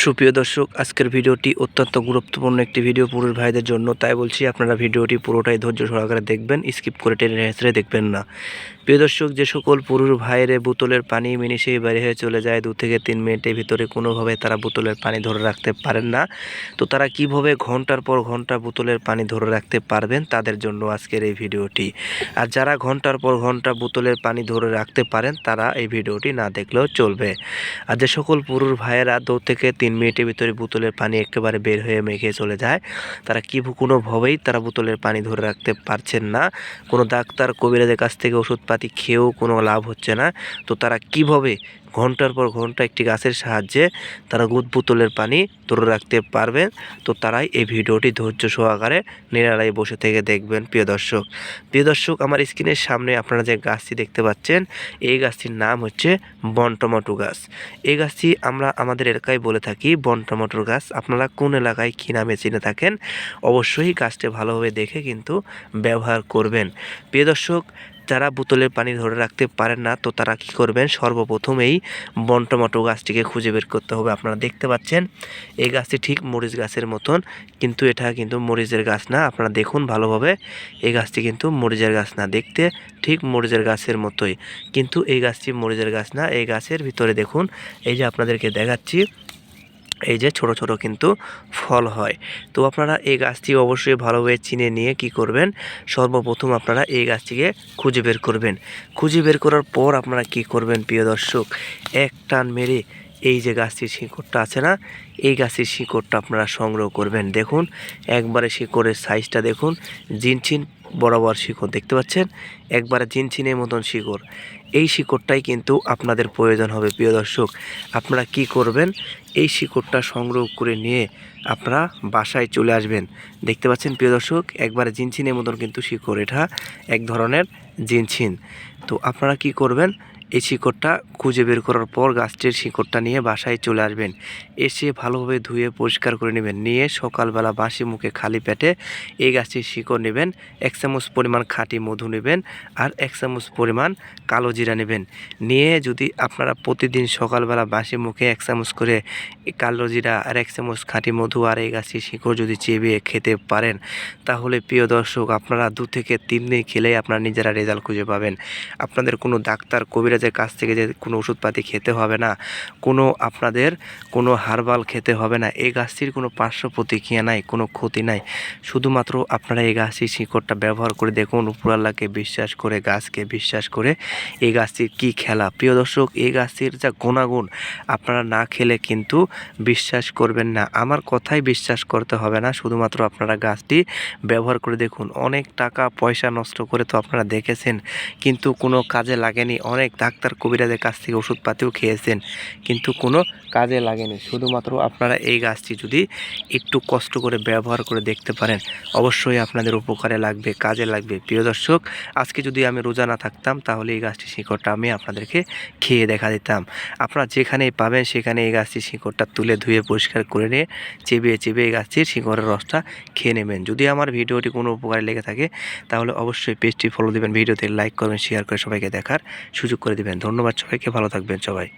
সুপ্রিয় দর্শক, আজকের ভিডিওটি অত্যন্ত গুরুত্বপূর্ণ একটি ভিডিও পুরুষ ভাইদের জন্য, তাই বলছি আপনারা ভিডিওটি পুরোটাই ধৈর্য সহকারে দেখবেন, স্কিপ করে টেনে হেসড়ে দেখবেন না। প্রিয় দর্শক, যে সকল পুরুষ ভাইয়ের বোতলের পানি মিনিশেই বাইরে হয়ে চলে যায়, দু থেকে তিন মিনিটের ভিতরে কোনোভাবে তারা বোতলের পানি ধরে রাখতে পারেন না। তো তারা কীভাবে ঘণ্টার পর ঘণ্টা বোতলের পানি ধরে রাখতে পারবেন, তাদের জন্য আজকের এই ভিডিওটি। আর যারা ঘণ্টার পর ঘণ্টা বোতলের পানি ধরে রাখতে পারেন, তারা এই ভিডিওটি না দেখলেও চলবে। আর যে সকল পুরুষ ভাইয়েরা দু থেকে তিন মিনিটের ভিতরে বোতলের পানি একেবারে বের হয়ে মেখে চলে যায়। তারা কি কোনোভাবেই তারা বোতলের পানি ধরে রাখতে পারছেন না। কোনো ডাক্তার, কবিরাজের কাছ থেকে ওষুধপাতি খেয়েও কোনো লাভ হচ্ছে না। তো তারা কীভাবে ঘণ্টার পর ঘণ্টা একটি গাছের সাহায্যে তারা গুদ বোতলের পানি ধরে রাখতে পারবেন? তো তারাই এই ভিডিওটি ধৈর্য সহকারে নিরালায় বসে থেকে দেখবেন, প্রিয় দর্শক। প্রিয় দর্শক, আমার স্ক্রিনের সামনে আপনারা যে গাছটি দেখতে পাচ্ছেন, এই গাছটির নাম হচ্ছে বন টমেটো গাছ। এই গাছটি আমরা আমাদের এলাকায় বলে থাকি বন টমেটোর গাছ। আপনারা কোন এলাকায় কী নামে চিনে থাকেন? অবশ্যই গাছটি ভালোভাবে দেখে কিন্তু ব্যবহার করবেন। প্রিয় দর্শক, যারা বোতলের পানি ধরে রাখতে পারেন না, তো তারা কি করবেন? সর্বপ্রথম এই বন টমেটো গাছটিকে খুঁজে বের করতে হবে। আপনারা দেখতে পাচ্ছেন, এই গাছটি ঠিক মরিচ গাছের মতন, কিন্তু এটা কিন্তু মরিচের গাছ না। আপনারা দেখুন ভালোভাবে, এই গাছটি কিন্তু মরিচের গাছ না। দেখতে ঠিক মরিচের গাছের মতোই। কিন্তু এই গাছটি মরিচের গাছ না, এই গাছের ভিতরে দেখুন, এই যে আপনাদেরকে দেখাচ্ছি এই যে ছোট ছোট কিন্তু ফল হয়। তো আপনারা এই গাছটি অবশ্যই ভালোভাবে চিনে নিয়ে কি করবেন? সর্বপ্রথম আপনারা এই গাছটিকে খুঁজে বের করবেন। খুঁজে বের করার পর আপনারা কি করবেন প্রিয় দর্শক? এক টান মেরে এই যে গাছটির শিকড়টা আছে না, এই গাছের শিকড়টা আপনারা সংগ্রহ করবেন। দেখুন, একবারে শিকড়ের সাইজটা দেখুন, জিনছিন বরাবর শিকড়, দেখতে পাচ্ছেন? একবারে জিনছিনের মতন শিকড়। এই শিকড়টাই কিন্তু আপনাদের প্রয়োজন হবে, প্রিয় দর্শক। আপনারা কি করবেন? এই শিকড়টা সংগ্রহ করে নিয়ে আপনারা বাসায় চলে আসবেন। দেখতে পাচ্ছেন, প্রিয় দর্শক? একবারে জিনছিনের মতন কিন্তু শিকড়, এটা এক ধরনের জিনছিন তো আপনারা কি করবেন? এই শিকড়টা খুঁজে বের করার পর গাছটির শিকড়টা নিয়ে বাসায় চলে আসবেন। এসে ভালোভাবে ধুয়ে পরিষ্কার করে নেবেন। নিয়ে সকালবেলা বাসি মুখে খালি পেটে এই গাছটির শিকড় নেবেন। এক চামচ পরিমাণ খাঁটি মধু নেবেন আর এক চামচ পরিমাণ কালো জিরা নেবেন। নিয়ে যদি আপনারা প্রতিদিন সকালবেলা বাসি মুখে এক চামচ করে কালো জিরা আর এক চামচ খাঁটি মধু আর এই গাছটির শিকড় যদি চেবিয়ে খেতে পারেন, তাহলে প্রিয় দর্শক, আপনারা দু থেকে তিন দিন খেলেই আপনারা নিজেরা রেজাল্ট খুঁজে পাবেন। আপনাদের কোনো ডাক্তার কবিরাজের কাছ থেকে যে কোনো ওষুধপাতি খেতে হবে না, কোনো আপনাদের কোনো হারবাল খেতে হবে না, এই গাছটির কোনো পার্শ্ব প্রতিক্রিয়া নাই, কোনো ক্ষতি নাই। শুধুমাত্র আপনারা এই গাছটির শিকড়টা ব্যবহার করে দেখুন উপরাল্লাকে বিশ্বাস করে, গাছকে বিশ্বাস করে এই গাছটির কি খেলা। প্রিয় দর্শক, এই গাছটির যা গুণাগুণ, আপনারা না খেলে কিন্তু বিশ্বাস করবেন না। আমার কথাই বিশ্বাস করতে হবে না, শুধুমাত্র আপনারা গাছটি ব্যবহার করে দেখুন। অনেক টাকা পয়সা নষ্ট করে তো আপনারা দেখেছেন, কিন্তু কোনো কাজে লাগেনি। অনেক ডাক্তার কবিরাজের কাছ থেকে ওষুধপাতিও খেয়েছেন, কিন্তু কোনো কাজে লাগেনি। শুধুমাত্র আপনারা এই গাছটি যদি একটু কষ্ট করে ব্যবহার করে দেখতে পারেন, অবশ্যই আপনাদের উপকারে লাগবে, কাজে লাগবে। প্রিয় দর্শক, আজকে যদি আমি রোজা না থাকতাম, তাহলে এই গাছটি শিকড়টা আমি আপনাদেরকে খেয়ে দেখা দিতাম। আপনারা যেখানেই পাবেন সেখানে এই গাছটির শিকড়টা তুলে ধুয়ে পরিষ্কার করে নিয়ে চেবিয়ে চেবিয়ে এই গাছটির শিকড়ের রসটা খেয়ে নেবেন। যদি আমার ভিডিওটি কোনো উপকারে লেগে থাকে, তাহলে অবশ্যই পেজটি ফলো দেবেন, ভিডিওতে লাইক করবেন শেয়ার করে সবাইকে দেখার সুযোগ করে দেবেন। ধন্যবাদ সবাইকে ভালো থাকবেন সবাই।